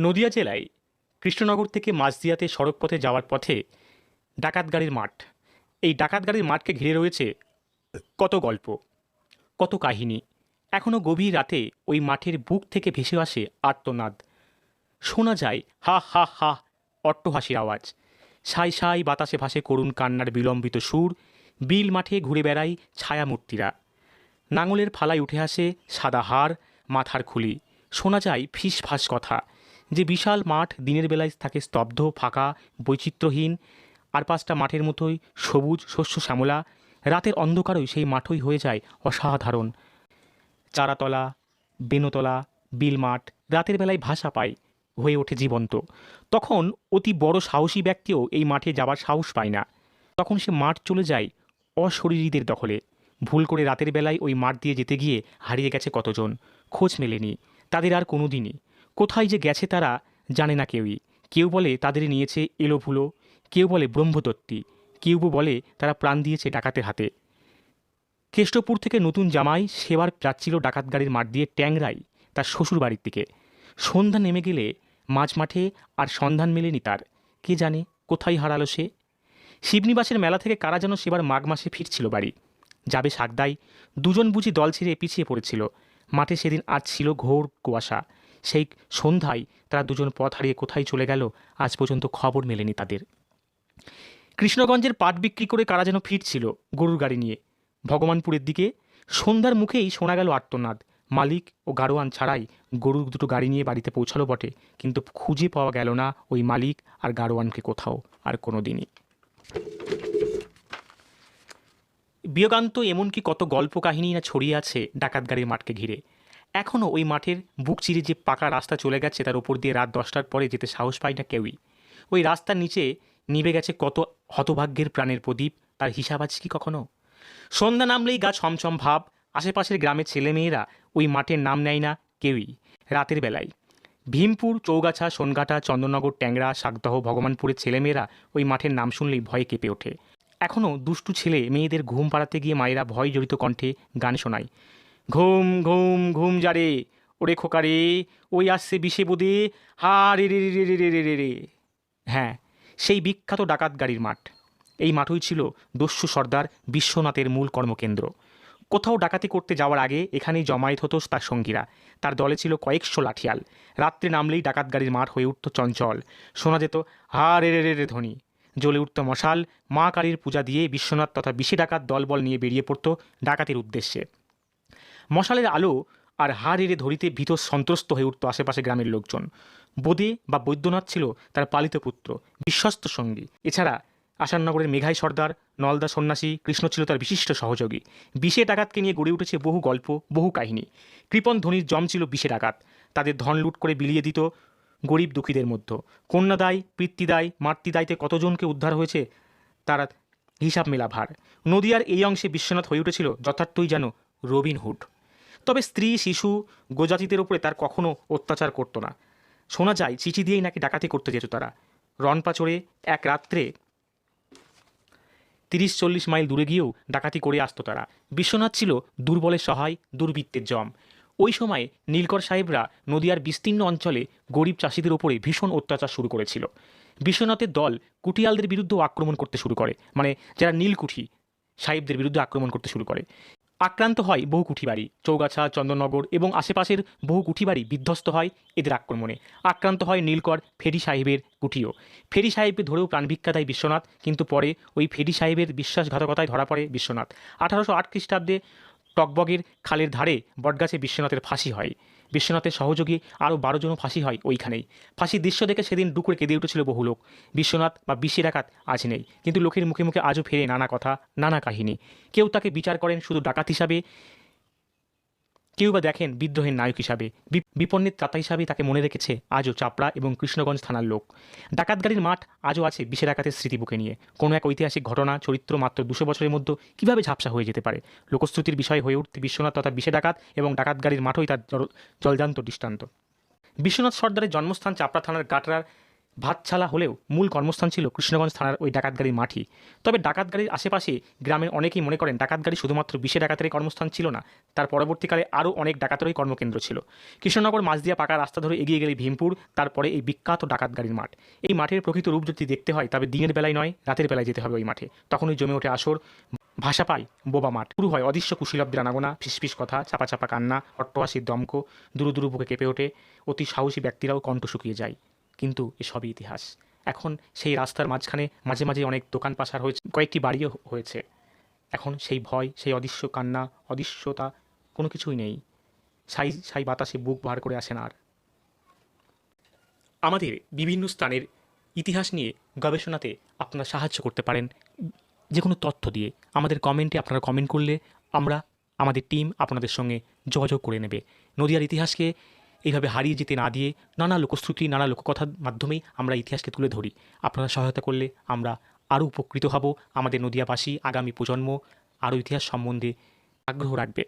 নদিয়া জেলায় কৃষ্ণনগর থেকে মাঝদিয়াতে সড়কপথে যাওয়ার পথে ডাকাত গাড়ির মাঠ। এই ডাকাত গাড়ির মাঠকে ঘিরে রয়েছে কত গল্প, কত কাহিনী। এখনও গভীর রাতে ওই মাঠের বুক থেকে ভেসে আসে আর্তনাদ। শোনা যায় হা হা হা, অট্টহাসির আওয়াজ। সাই সাই বাতাসে ভাসে করুণ কান্নার বিলম্বিত সুর। বিল মাঠে ঘুরে বেড়ায় ছায়ামূর্তিরা। নাঙলের ফালায় উঠে আসে সাদা হাড় মাথার খুলি। শোনা যায় ফিস ফাঁস কথা। যে বিশাল মাঠ দিনের বেলায় থাকে স্তব্ধ, ফাঁকা, বৈচিত্র্যহীন, আর পাঁচটা মাঠের মতোই সবুজ, শস্য, শ্যামলা। রাতের অন্ধকারই সেই মাঠই হয়ে যায় অসাধারণ। চারাতলা, বেনতলা, বিল মাঠ রাতের বেলায় ভাষা পায়, হয়ে ওঠে জীবন্ত। তখন অতি বড় সাহসী ব্যক্তিও এই মাঠে যাবার সাহস পায় না। তখন সে মাঠ চলে যায় অশরীরীদের দখলে। ভুল করে রাতের বেলায় ওই মাঠ দিয়ে যেতে গিয়ে হারিয়ে গেছে কতজন? খোঁজ মেলেনি। তাদের আর কোনো দিনই কোথায় যে গেছে তারা জানে না কেউই। কেউ বলে তাদের নিয়েছে এলোভুলো, কেউ বলে ব্রহ্মদত্তী, কেউ বলে তারা প্রাণ দিয়েছে ডাকাতের হাতে। কেষ্টপুর থেকে নতুন জামাই সেবার যাচ্ছিল ডাকাত গাড়ির মাঠ দিয়ে ট্যাংরাই তার শ্বশুর বাড়ির দিকে। সন্ধ্যা নেমে গেলে মাঝ মাঠে আর সন্ধান মেলেনি তার। কে জানে কোথায় হারালো সে? শিবনিবাসের মেলা থেকে কারা যেন সেবার মাঘ মাসে ফিরছিল বাড়ি। যাবে সাগদাই দুজন বুঝি দল ছেড়ে পিছিয়ে পড়েছিল। মাঠে সেদিন আজ ছিল ঘোর কুয়াশা। সেই সন্ধ্যায় তারা দুজন পথ হারিয়ে কোথায় চলে গেল, আজ পর্যন্ত খবর মেলেনি তাদের। কৃষ্ণগঞ্জের পাট বিক্রি করে কারা যেন ফিরছিল গরুর গাড়ি নিয়ে। ভগবানপুরের দিকে সন্ধ্যার মুখেই শোনা গেল আর্তনাদ। মালিক ও গাড়োয়ান ছাড়াই গরু দুটো গাড়ি নিয়ে বাড়িতে পৌঁছালো বটে, কিন্তু খুঁজে পাওয়া গেল না ওই মালিক আর গাড়োয়ানকে কোথাও আর কোনো দিনই বিয়োগান্ত এমনকি কত গল্প কাহিনী না ছড়িয়ে আছে ডাকাত গাড়ির মাঠকে ঘিরে। এখনও ওই মাঠের বুক চিরে যে পাকা রাস্তা চলে গেছে তার উপর দিয়ে রাত দশটার পরে যেতে সাহস পায় না কেউই। ওই রাস্তার নিচে নিভে গেছে কত হতভাগ্যের প্রাণের প্রদীপ, তার হিসাব আছে কি কখনো? সন্ধ্যা নামলেই গা ছমছম ভাব, আশেপাশের গ্রামের ছেলেমেয়েরা ওই মাঠের নাম নেয় না কেউই, রাতের বেলায়। ভীমপুর, চৌগাছা, সোনঘাটা, চন্দননগর, ট্যাংরা, শাকদহ, ভগবানপুরের ছেলেমেয়েরা ওই মাঠের নাম শুনলেই ভয়ে কেঁপে ওঠে। এখনও দুষ্টু ছেলে মেয়েদের ঘুম পাড়াতে গিয়ে মায়েরা ভয় জড়িত কণ্ঠে গান শোনায়। ঘুম ঘুম ঘুম যারে ওরে খোকা রে ওই আসছে বিষে বোদে। হা, রে রে রে রে রে রে রে। রে হ্যাঁ সেই বিখ্যাত ডাকাত গাড়ির মাঠ। এই মাঠই ছিল দস্যু সর্দার বিশ্বনাথের মূল কর্মকেন্দ্র। কোথাও ডাকাতি করতে যাওয়ার আগে এখানেই জমায়েত হতো তার সঙ্গীরা। তার দলে ছিল কয়েকশো লাঠিয়াল। রাত্রে নামলেই ডাকাত গাড়ির মাঠ হয়ে উঠত চঞ্চল। শোনা যেত, হা, রে রে রে রে ধ্বনি জ্বলে উঠত মশাল। মা কালীর পূজা দিয়ে বিশ্বনাথ তথা বিশে ডাকাত দলবল নিয়ে বেরিয়ে পড়তো ডাকাতির উদ্দেশ্যে। মশালের আলো আর হাড় এড়ে ধরিতে ভীত সন্ত্রস্ত হয়ে উঠত আশেপাশে গ্রামের লোকজন। বোদে বা বৈদ্যনাথ ছিল তার পালিত পুত্র, বিশ্বস্ত সঙ্গী। এছাড়া আসাননগরের মেঘাই সর্দার, নলদা সন্ন্যাসী, কৃষ্ণ ছিল তার বিশিষ্ট সহযোগী। বিশে ডাকাতকে নিয়ে গড়ে উঠেছে বহু গল্প, বহু কাহিনী। কৃপন ধনির জম ছিল বিশে ডাকাত। তাদের ধন লুট করে বিলিয়ে দিত গরিব দুঃখীদের মধ্যে। কন্যাদায়, পিতৃদায়, মাতৃদায়তে কতজনকে উদ্ধার হয়েছে তারা হিসাব মেলা ভার নদিয়ার এই অংশে বিশ্বনাথ হয়ে উঠেছিল যথার্থই যেন রবিনহুড। তবে স্ত্রী, শিশু, গোজাতিদের উপরে তার কখনো অত্যাচার করতো না। শোনা যায়, চিঠি দিয়েই নাকি ডাকাতি করতে যেত তারা। রনপা চড়ে এক রাত্রে তিরিশ চল্লিশ মাইল দূরে গিয়েও ডাকাতি করে আসতো তারা। বিশ্বনাথ ছিল দুর্বলের সহায়, দুর্বৃত্তের জম। ওই সময় নীলকর সাহেবরা নদিয়ার বিস্তীর্ণ অঞ্চলে গরিব চাষিদের ওপরে ভীষণ অত্যাচার শুরু করেছিল। বিশ্বনাথের দল কুটিয়ালদের বিরুদ্ধেও আক্রমণ করতে শুরু করে। মানে যারা নীলকুঠি সাহেবদের বিরুদ্ধে আক্রমণ করতে শুরু করে। আক্রান্ত হয় বহু কুঠিবাড়ি চৌগাছা, চন্দননগর এবং আশেপাশের বহু কুঠিবাড়ি বিধ্বস্ত হয় এদের আক্রমণে। আক্রান্ত হয় নীলকর ফেরি সাহেবের কুঠিও। ফেরি সাহেবকে ধরেও প্রাণভিক্ষা দেয় বিশ্বনাথ, কিন্তু পরে ওই ফেরি সাহেবের বিশ্বাসঘাতকতায় ধরা পড়ে বিশ্বনাথ। আঠারোশো আট খ্রিস্টাব্দে টকবগের খালের ধারে বটগাছে বিশ্বনাথের ফাঁসি হয়। বিশ্বনাথের সহযোগী আরও বারো জনও ফাঁসি হয় ওইখানেই। ফাঁসির দৃশ্য দেখে সেদিন ডুকুরে কেঁদে উঠেছিল বহু লোক। বিশ্বনাথ বা বিশ্বের একাত আজ নেই, কিন্তু লোকের মুখে মুখে আজও ফেরে নানা কথা, নানা কাহিনী। কেউ তাকে বিচার করেন শুধু ডাকাত হিসাবে কেউ বা দেখেন বিদ্রোহের নায়ক হিসাবে। বিপন্নের ত্রাতা হিসাবে তাকে মনে রেখেছে আজও চাপড়া এবং কৃষ্ণগঞ্জ থানার লোক। ডাকাত গাড়ির মাঠ আজও আছে বিশের একাতের স্মৃতি বুকে নিয়ে। কোনো এক ঐতিহাসিক ঘটনা, চরিত্র মাত্র দুশো বছরের মধ্যে কীভাবে ঝাপসা হয়ে যেতে পারে? লোকশ্রুতির বিষয় হয়ে উঠতে বিশ্বনাথ তথা বিশে ডাকাত এবং ডাকাত গাড়ির মাঠই তার জল- জলজান্ত দৃষ্টান্ত। বিশ্বনাথ সর্দারের জন্মস্থান চাপড়া থানার গাটরার ভাতছালা হলেও মূল কর্মস্থান ছিল কৃষ্ণগঞ্জ থানার ওই ডাকাতগাড়ির মাঠই। তবে ডাকাতগাড়ির আশেপাশে গ্রামের অনেকেই মনে করেন ডাকাতগাড়ি শুধুমাত্র বিশে ডাকাতেরই কর্মস্থান ছিল না, তার পরবর্তীকালে আরও অনেক ডাকাতেরই কর্মকেন্দ্র ছিল। কৃষ্ণনগর মাঝদিয়া পাকা রাস্তা ধরে এগিয়ে গেলে ভীমপুর, তারপরে এই বিখ্যাত ডাকাতগাড়ির মাঠ। এই মাঠের প্রকৃত রূপ যদি দেখতে হয়, তবে দিনের বেলায় নয়, রাতের বেলায় যেতে হবে ওই মাঠে। তখনই জমে ওঠে আসর, ভাষা পায় বোবা মাঠ। শুরু হয় অদৃশ্য কুশীলব্দের আনাগোনা, ফিসফিস কথা চাপা চাপা কান্না, অট্টহাসির দমক, দুরু দুরু বুকে কেঁপে ওঠে। অতি সাহসী ব্যক্তিরাও কণ্ঠ শুকিয়ে যায়। কিন্তু এসবই ইতিহাস। এখন সেই রাস্তার মাঝখানে মাঝে মাঝে অনেক দোকান পাশার হয়েছে, কয়েকটি বাড়িও হয়েছে। এখন সেই ভয়, সেই অদৃশ্য কান্না, অদৃশ্যতা কোনো কিছুই নেই। সাই সাই বাতাসে বুক বার করে আসেন আর। আমাদের বিভিন্ন স্থানের ইতিহাস নিয়ে গবেষণাতে আপনারা সাহায্য করতে পারেন। যে কোনো তথ্য দিয়ে আমাদের কমেন্টে আপনারা কমেন্ট করলে আমরা আমাদের টিম আপনাদের সঙ্গে যোগাযোগ করে নেবে। নদিয়ার ইতিহাসকে এইভাবে হারিয়ে যেতে না দিয়ে নানা লোকশ্রুতি, নানা লোককথার মাধ্যমেই আমরা ইতিহাসকে তুলে ধরি। আপনারা সহায়তা করলে আমরা আরও উপকৃত হব। আমাদের নদিয়াবাসী আগামী প্রজন্ম আরও ইতিহাস সম্বন্ধে আগ্রহ রাখবে।